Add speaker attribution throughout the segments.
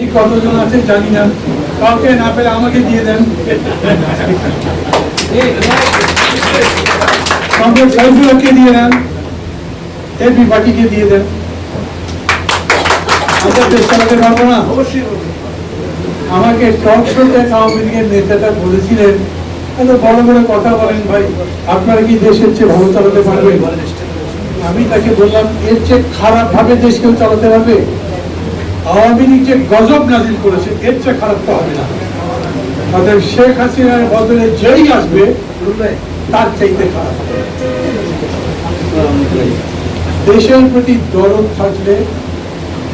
Speaker 1: কি কতজন আছে জানি না। কাউকে না পেলে আমাকে দিয়ে দেন। নেতাটা বলেছিলেন। বড় কথা বলেন ভাই। আপনারা কি দেশের চেয়ে ভালো চালাতে পারবেন? আমি তাকে বললাম, এর চেয়ে খারাপ ভাবে দেশ কেউ চালাতে পারবে? আওয়ামী লীগ যে গজব নাজিল করেছে, এর চেয়ে খারাপ তো হবে না। অতএব শেখ হাসিনার বদলে যেই আসবে, তার চাইতে খারাপ। দেশের প্রতি দরদ থাকলে,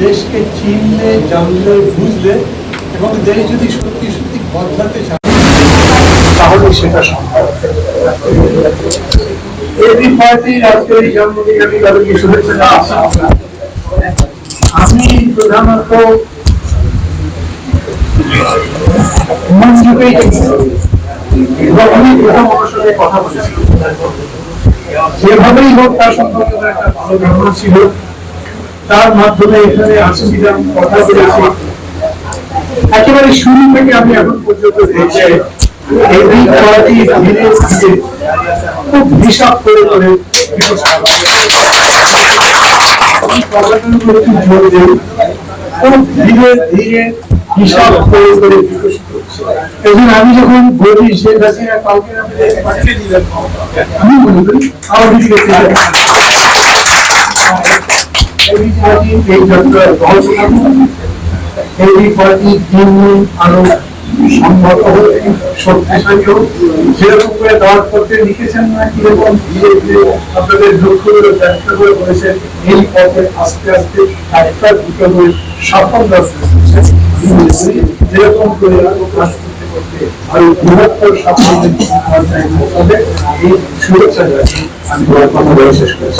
Speaker 1: দেশকে চিনলে, জানলে, বুঝলে, এবং দেশ যদি সত্যি সত্যি বদলাতে চায় তাহলে সেটা সম্ভব। এবি পার্টির আজকের এই জন্মদিন আমি তাদেরকে শুভেচ্ছা জানাচ্ছি। আমি প্রধানত কথা বলেছি যেভাবেই হোক তার সম্পর্কে একটা ভালো ধারণা ছিল। তার মাধ্যমে এখানে আসছিলাম কথা বলেছি একেবারে শুরু থেকে আমি এখন পর্যন্ত দেখছি এই পার্টি ধীরে আমি যখন বলি শেখ আরও সম্ভব হোক শক্তিশালী হোক। যেরকম করে দাওয়াত করতে লিখেছেন না, কীরকম? ধীরে ধীরে আপনাদের লক্ষ্যগুলো ব্যক্ত করে বলেছেন, এই পথে আস্তে আস্তে একটা দুটো করে সাফল্য যেরকম করে কাজ করতে আরও বৃহত্তর সাফল্যের পর্যায়ে এই শুভেচ্ছা জানিয়ে আমি শেষ করেছি।